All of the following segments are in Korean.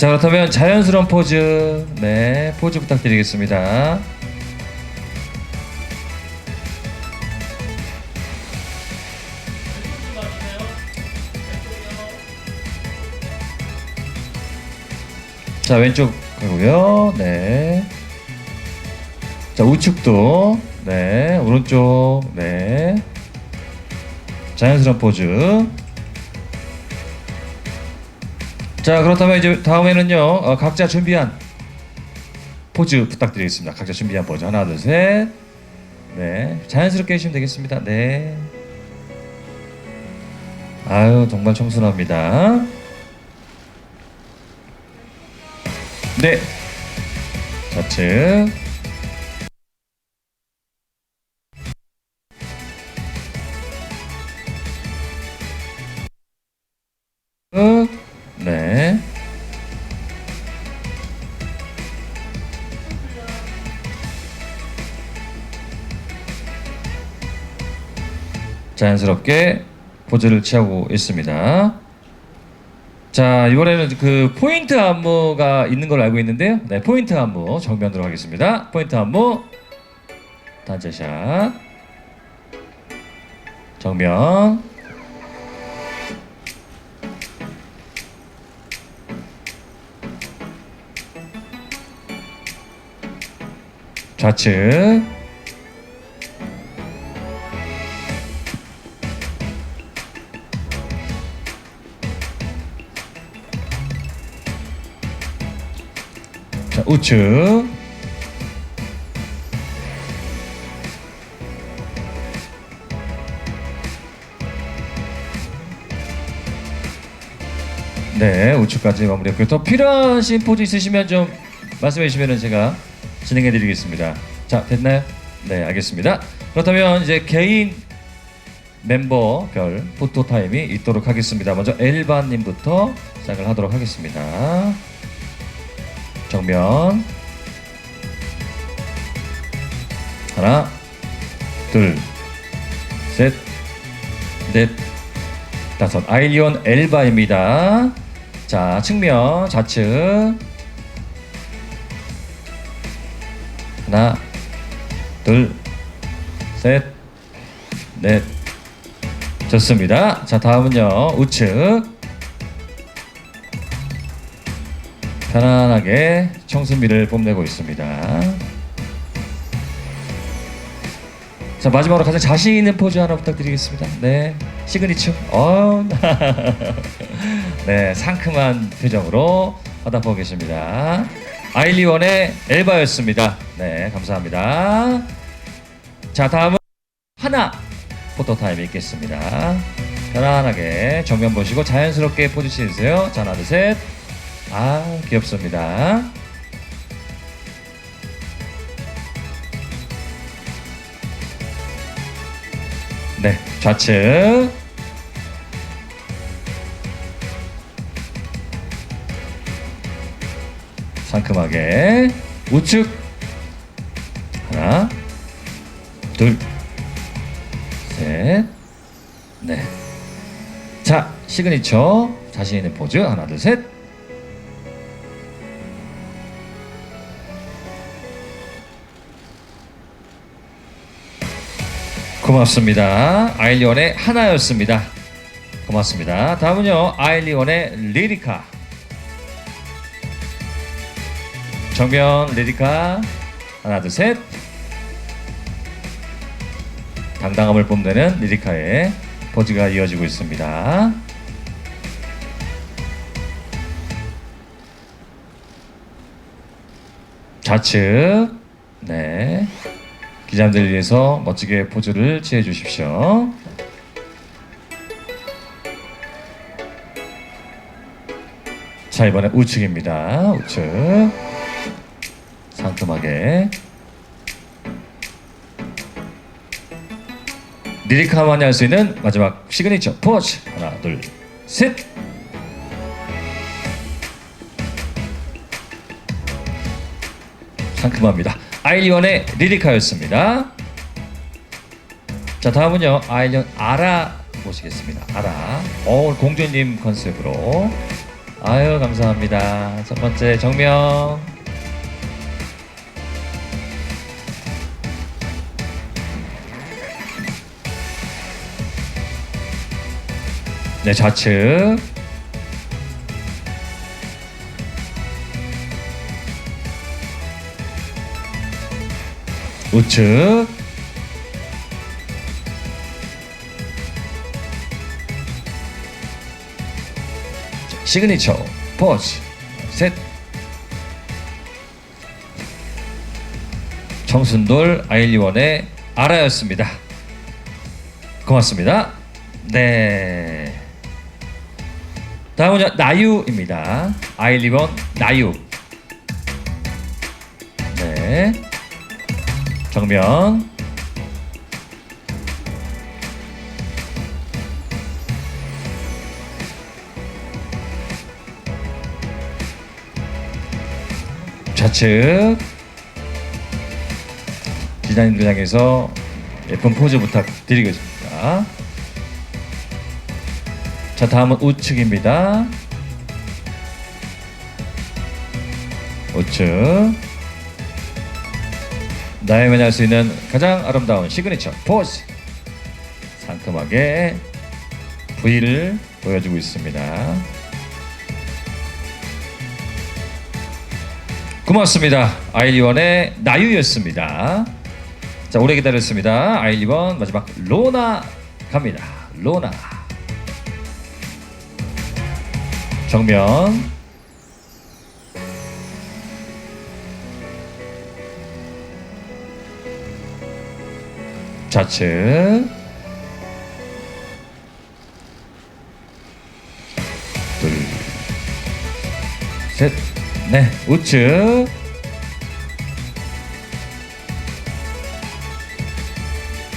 자 그렇다면 자연스러운 포즈 네 포즈 부탁드리겠습니다. 자 왼쪽 가고요. 네. 자 우측도 네 오른쪽 네 자연스러운 포즈. 자 그렇다면 이제 다음에는요 어, 각자 준비한 포즈 부탁드리겠습니다. 각자 준비한 포즈 하나 둘 셋. 네 자연스럽게 해주시면 되겠습니다. 네. 아유 정말 청순합니다. 네. 좌측. 네. 자연스럽게 포즈를 취하고 있습니다. 자 이번에는 그 포인트 안무가 있는 걸로 알고 있는데요. 네 포인트 안무 정면으로 하겠습니다. 포인트 안무 단체샷 정면 좌측. 자 우측. 네 우측까지 마무리했고요. 더 필요하신 포즈 있으시면 좀 말씀해 주시면 제가 진행해 드리겠습니다. 자 됐나요? 네 알겠습니다. 그렇다면 이제 개인 멤버별 포토 타임이 있도록 하겠습니다. 먼저 엘바 님부터 시작을 하도록 하겠습니다. 정면. 하나 둘셋넷 다섯. 아이리온 엘바입니다. 자 측면 좌측 하나 둘 셋 넷 좋습니다 자 다음은요 우측 편안하게 청순미를 뽐내고 있습니다. 자 마지막으로 가장 자신 있는 포즈 하나 부탁드리겠습니다. 네 시그니처. 어, 네 상큼한 표정으로 받아보고 계십니다. 아일리원의 엘바였습니다. 네 감사합니다. 자 다음은 하나 포토 타임 있겠습니다. 편안하게 정면 보시고 자연스럽게 포즈 취해주세요. 자 하나 둘 셋. 아 귀엽습니다. 네 좌측 상큼하게. 우측. 하나. 둘셋넷자 시그니처. 자신 있는 포즈. 하나 둘셋. 고맙습니다. 아일리원의 하나였습니다. 고맙습니다. 다음은요, 아일리원의 리리카. 정면 리리카. 하나, 둘, 셋. 당당함을 뽐내는 리리카의 포즈가 이어지고 있습니다. 좌측. 네. 기자님들 위해서 멋지게 포즈를 취해 주십시오. 자 이번에 우측입니다. 우측 상큼하게 리리카만이 할 수 있는 마지막 시그니처 포즈 하나 둘 셋. 상큼합니다. 아일리원의 리리카였습니다. 자 다음은요 아일리원 아라 모시겠습니다. 아라 어 공주님 컨셉으로 아유 감사합니다. 첫 번째 정명. 네 좌측. 우측. 시그니처. 포즈. 셋. 청순돌 아일리원의 아라였습니다. 고맙습니다. 네 다음은 나유입니다. 아일리원 나유. 네. 정면. 좌측. 디자인들 향해서 예쁜 포즈 부탁드리겠습니다. 자 다음은 우측입니다. 우측 나에만 할수 있는 가장 아름다운 시그니처 포즈 상큼하게 V를 보여주고 있습니다. 고맙습니다. 아일리원의 나유였습니다. 자 오래 기다렸습니다. 아일리원 마지막 로나 갑니다. 로나 정면 좌측 둘셋네 우측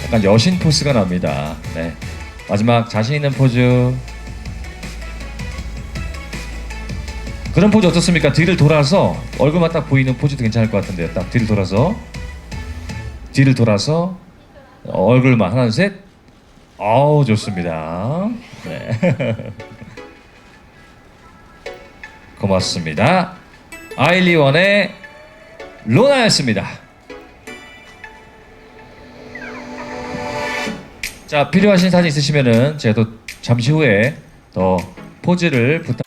약간 여신 포스가 납니다. 네. 마지막 자신 있는 포즈. 그런 포즈 어떻습니까? 뒤를 돌아서 얼굴만 딱 보이는 포즈도 괜찮을 것 같은데요. 딱 뒤를 돌아서 뒤를 돌아서 얼굴만 하나 둘 셋. 아우 좋습니다. 네. 고맙습니다. 아일리원의 로나였습니다. 자 필요하신 사진 있으시면은 제가 또 잠시 후에 더 포즈를 부탁.